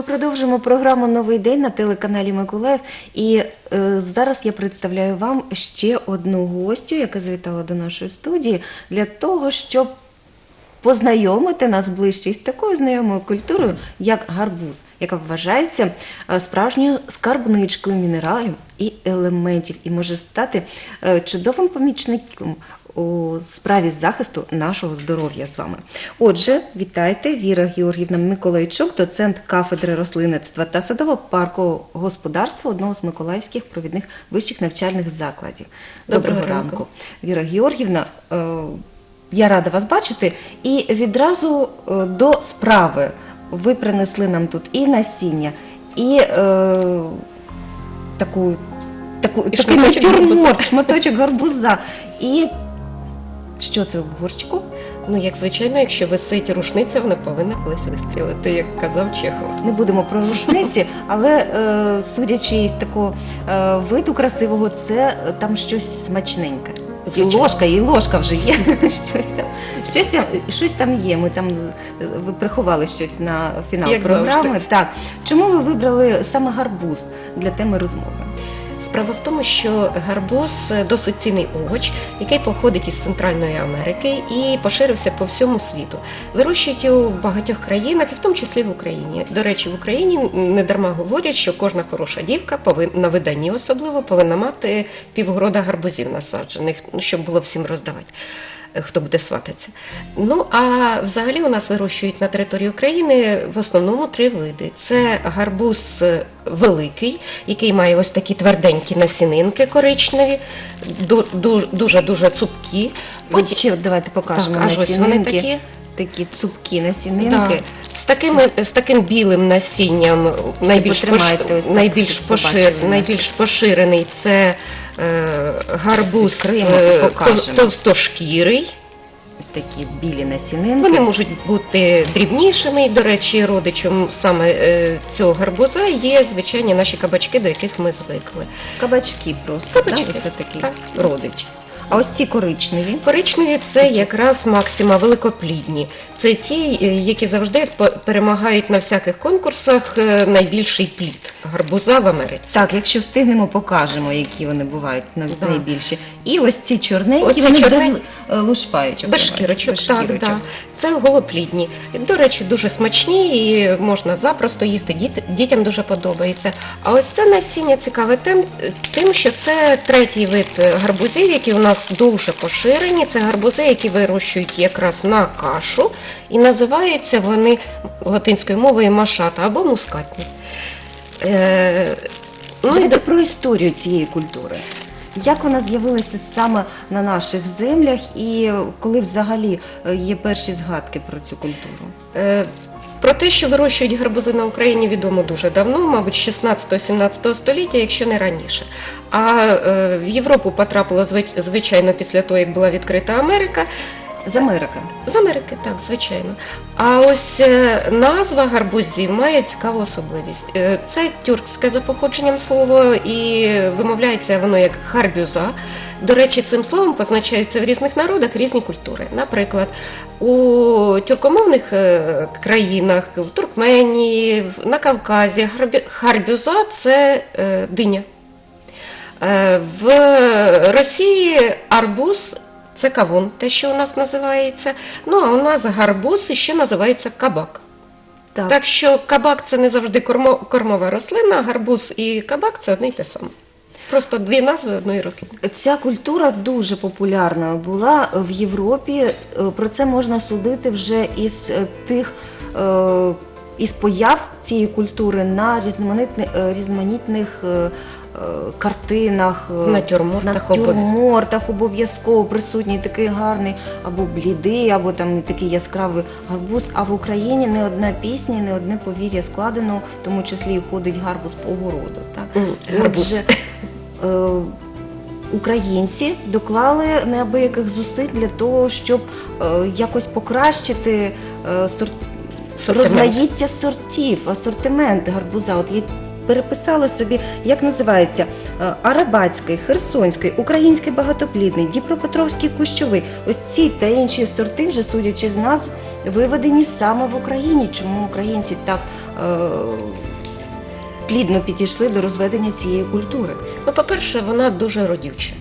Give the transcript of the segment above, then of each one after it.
Ми продовжимо програму Новий день на телеканалі Миколаїв. І е, зараз я представляю вам ще одну гостю, яка завітала до нашої студії для того, щоб познайомити нас ближче із такою знайомою культурою, як гарбуз, яка вважається е, справжньою скарбничкою мінералів і елементів, і може стати е, чудовим помічником у справі захисту нашого здоров'я з вами. Отже, вітайте, Віра Георгівна Миколайчук, доцент кафедри рослинництва та садово-паркового господарства одного з миколаївських провідних вищих навчальних закладів. Доброго ранку. Віра Георгівна. е, я рада вас бачити. І відразу е, до справи ви принесли нам тут і насіння, і е, таку, таку, І такий шматочок натюрморт, гарбуза. шматочок гарбуза. І що це в горщику? Ну, як звичайно, якщо висить рушниця, вона повинна колись вистрілити, як казав Чехов. Не будемо про рушниці, але е, судячи із такого е, виду красивого, це е, там щось смачненьке. І Звичайно. ложка, і ложка вже є. щось там, щось там, щось там є. Ми там е, ви приховали щось на фінал Як програми. завжди. Так чому ви вибрали саме гарбуз для теми розмови? Справа в тому, що гарбуз досить цінний овоч, який походить із Центральної Америки і поширився по всьому світу. Вирощують його в багатьох країнах, і в тому числі в Україні. До речі, в Україні не дарма говорять, що кожна хороша дівка повинна на виданні особливо повинна мати півгорода гарбузів насаджених, ну щоб було всім роздавати. Хто буде свататися. Ну а взагалі у нас вирощують на території України в основному три види: це гарбуз е, великий, який має ось такі тверденькі насінинки коричневі, дуже дуже цупкі. Потім... ще давайте покажемо Так, аж ось вони такі. Такі цупкі насінинки. З таким, з таким білим насінням найбільш, пош... найбільш, пошир... найбільш поширений це е, гарбуз е, товстошкірий. Ось такі білі насінинки. Вони можуть бути дрібнішими. І, до речі, родичем саме е, цього гарбуза є звичайні наші кабачки, до яких ми звикли. Кабачки просто. Кабачки. Так? Це такий Так. родич. А ось ці коричневі. Коричневі це якраз максима великоплідні. Це ті, е, які завжди перемагають на всяких конкурсах е, найбільший плід гарбуза в Америці. Так, якщо встигнемо, покажемо, які вони бувають найбільші. І ось ці чорненькі, Оці вони чорненькі. без е, лушпаючок. Без бувають, шкірочок, без так, шкірочок. да. це голоплідні. До речі, дуже смачні і можна запросто їсти. Діт- дітям дуже подобається. А ось це насіння цікаве тим, тим, що це третій вид гарбузів, які у нас дуже поширені. Це гарбузи, які вирощують якраз на кашу, і називаються вони латинською мовою машата або мускатні. Е, ну, і Давайте до- про історію цієї культури. Як вона з'явилася саме на наших землях, і коли взагалі е, є перші згадки про цю культуру? Е, Про те, що вирощують гарбузи на Україні, відомо дуже давно, мабуть, з 16-17 століття, якщо не раніше. А е, в Європу потрапило звич- звичайно після того, як була відкрита Америка. З Америки. З Америки, так, звичайно. А ось е, назва гарбузів має цікаву особливість. Е, Це тюркське за походженням слово, і вимовляється воно як харбюза. До речі, цим словом позначаються в різних народах різні культури. Наприклад, у тюркомовних е, країнах, в Туркменії, на Кавказі харбюза це диня. В Росії арбуз це кавун, те, що у нас називається. Ну а у нас гарбуз і ще називається кабак. Так. Так що кабак це не завжди кормо, кормова рослина, гарбуз і кабак це одне й те саме. Просто дві назви одної рослини. Ця культура дуже популярна була в Європі. Е, Про це можна судити вже із е, тих е, із появ цієї культури на різноманітних, різноманітних картинах, е, натюрмортах натюрмортах обов'язково присутній такий гарний або блідий, або там такий яскравий гарбуз. А в Україні не одна пісня, не одне повір'я складено, в тому числі і ходить гарбуз по огороду. Так? Гарбуз. Отже, е, українці доклали неабияких зусиль для того, щоб е, якось покращити е, сорт... Розмаїття сортів, асортимент гарбуза. От я переписала собі, як називається е, Арабатський, Херсонський, Український багатоплідний, Дніпропетровський кущовий. Ось ці та інші сорти, вже судячи з назв, виведені саме в Україні. Чому українці так плідно підійшли до розведення цієї культури. Ну, по-перше, вона дуже родюча.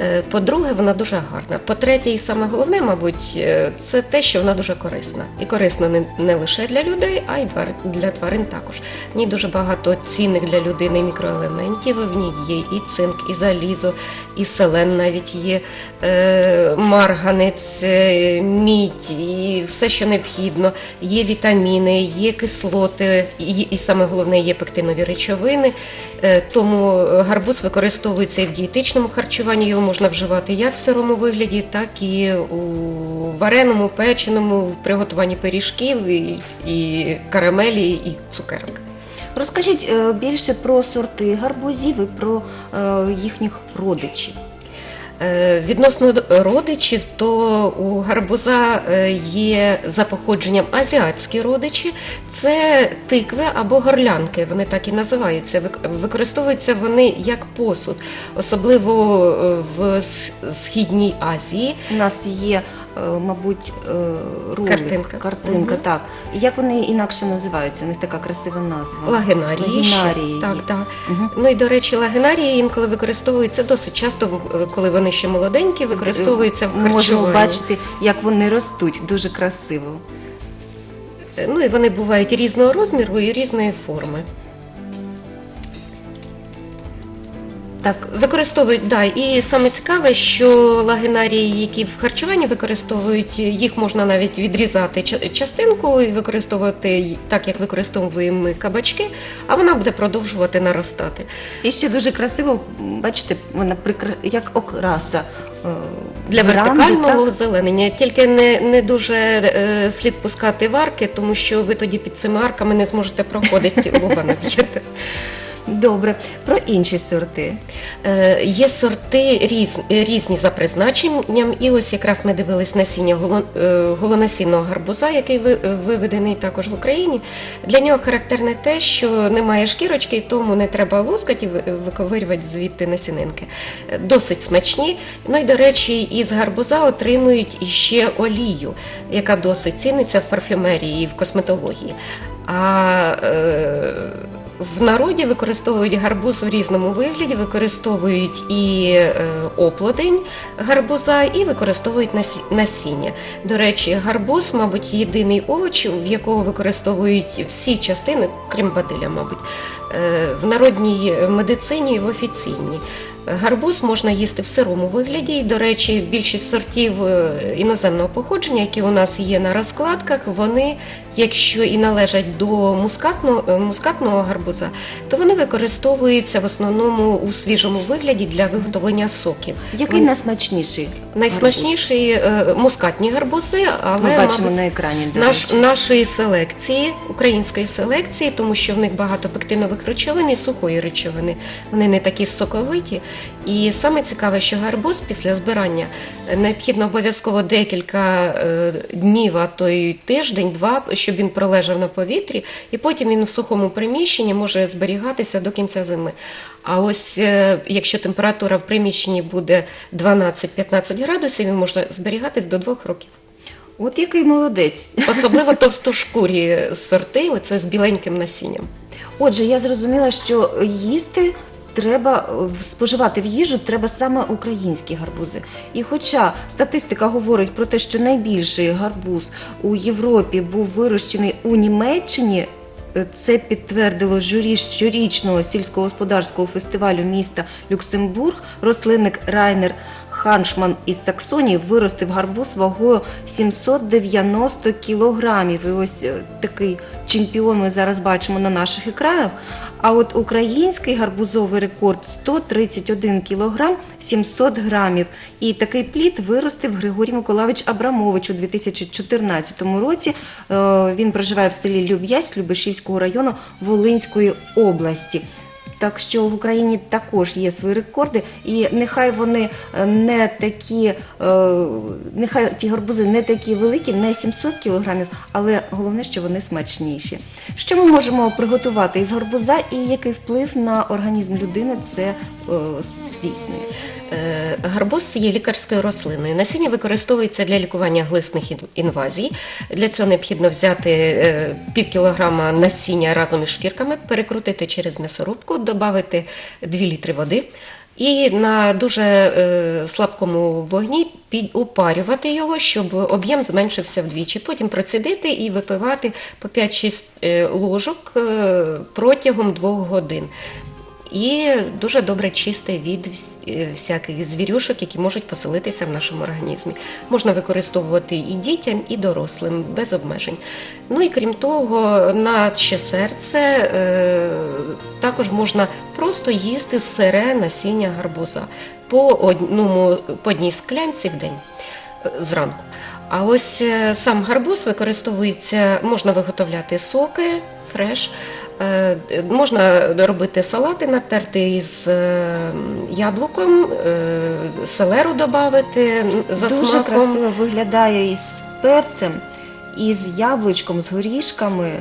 Е, По-друге, вона дуже гарна. По-третє, і саме головне, мабуть, е, це те, що вона дуже корисна. І корисна не, не лише для людей, а й для тварин також. В ній дуже багато цінних для людини мікроелементів. В ній є і цинк, і залізо, і селен навіть є, е, марганець, е, мідь, і все, що необхідно. Є вітаміни, є кислоти, і, і саме головне є пектинові речовини. Е, Тому гарбуз використовується і в дієтичному харчуванні. Його можна вживати як в сирому вигляді, так і у вареному, печеному, в приготуванні пиріжків, і, і карамелі, і цукерок. Розкажіть е, більше про сорти гарбузів і про е, їхніх родичів. Е, Відносно родичів, то у гарбуза е, є за походженням азіатські родичі, це тикви або горлянки, вони так і називаються. Використовуються вони як посуд, особливо е, в Східній Азії. У нас є, мабуть, е, ролик, Картинка. картинка Мгм. так. Як вони інакше називаються? У них така красива назва. Лагенарії. Лагенарії Так, так. Мгм. Ну і до речі, лагенарії інколи використовуються досить часто, коли вони ще молоденькі, використовуються в Можемо бачити, як вони ростуть. Дуже красиво. Ну і вони бувають різного розміру і різної форми. Так, Використовують, да, і саме цікаве, що лагенарії, які в харчуванні використовують, їх можна навіть відрізати частинку і використовувати так, як використовуємо ми кабачки, а вона буде продовжувати наростати. і ще дуже красиво, бачите, вона прикра... як окраса. е, Для веранди, вертикального так? озеленення тільки не, не дуже е, слід пускати в арки, тому що ви тоді під цими арками не зможете проходити, луга наб'єте. Добре. Про інші сорти. Е, Є сорти різ, різні за призначенням, і ось якраз ми дивились насіння голо- е, голонасінного гарбуза, який ви- виведений також в Україні. Для нього характерне те, що немає шкірочки, і тому не треба лускати і виковирювати звідти насінинки. Досить смачні. Ну і до речі, із гарбуза отримують іще олію, яка досить ціниться в парфюмерії і в косметології. А е, в народі використовують гарбуз в різному вигляді, використовують і е, оплодень гарбуза, і використовують насі- насіння. До речі, гарбуз, мабуть, єдиний овоч, в якого використовують всі частини, крім бадиля, мабуть, е, в народній медицині і в офіційній. Гарбуз можна їсти в сирому вигляді. І, до речі, більшість сортів е, іноземного походження, які у нас є на розкладках, вони, якщо і належать до мускатного, е, мускатного гарбуза, то вони використовуються в основному у свіжому вигляді для виготовлення соків. Який Вони- найсмачніший? Найсмачніші е, мускатні гарбузи, але Ми бачимо мабуть, на екрані. До наш, речі. нашої селекції, української селекції, тому що в них багато пектинових речовин і сухої речовини. Вони не такі соковиті. І саме цікаве, що гарбуз після збирання е, необхідно обов'язково декілька е, днів, а то й тиждень-два, щоб він пролежав на повітрі, і потім він в сухому приміщенні може зберігатися до кінця зими. А ось е, якщо температура в приміщенні буде 12-15 градусів, він може зберігатись до двох років. От який молодець. Особливо товстошкурі сорти, оце з біленьким насінням. Отже, я зрозуміла, що їсти треба е, споживати в їжу треба саме українські гарбузи. І хоча статистика говорить про те, що найбільший гарбуз у Європі був вирощений у Німеччині. е, Це підтвердило журі щорічного сільськогосподарського фестивалю міста Люксембург. Рослинник Райнер Ханшман із Саксонії виростив гарбуз вагою 790 кілограмів. І ось е, такий чемпіон ми зараз бачимо на наших екранах. А от український гарбузовий рекорд 131 кілограм 700 грамів. І такий плід виростив Григорій Миколаївич Абрамович у 2014 році. Е, Він проживає в селі Люб'язь Любешівського району Волинської області. Так що в Україні також є свої рекорди, і нехай вони е, не такі, е, нехай ті гарбузи не такі великі, не 700 кілограмів, але головне, що вони смачніші. Що ми можемо приготувати із гарбуза, і який вплив на організм людини це здійснює? Е, Гарбуз є лікарською рослиною. Насіння використовується для лікування глисних інвазій. Для цього необхідно взяти е, пів кілограма насіння разом із шкірками, перекрутити через м'ясорубку, додати 2 літри води. І на дуже е, слабкому вогні упарювати його, щоб об'єм зменшився вдвічі. Потім процідити і випивати по 5-6 е, ложок е, протягом 2 годин. І дуже добре чисте від е, всяких звірюшок, які можуть поселитися в нашому організмі. Можна використовувати і дітям, і дорослим без обмежень. Ну і крім того, на ще серце е, також можна просто їсти сире насіння гарбуза по одному по одній склянці в день е, зранку. А ось е, сам гарбуз використовується, можна виготовляти соки, фреш, е, можна робити салати, натерти із е, яблуком, селеру додати за Дуже смаком. красиво виглядає із перцем, і з яблучком, з горішками.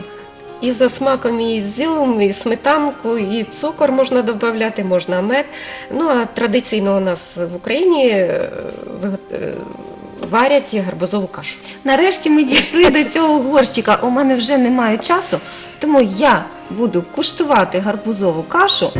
І за смаком і ізюм, і сметанку, і цукор можна додати, можна мед. Ну а традиційно у нас в Україні варять гарбузову кашу. Нарешті ми дійшли до цього горщика. У мене вже немає часу, тому я буду куштувати гарбузову кашу.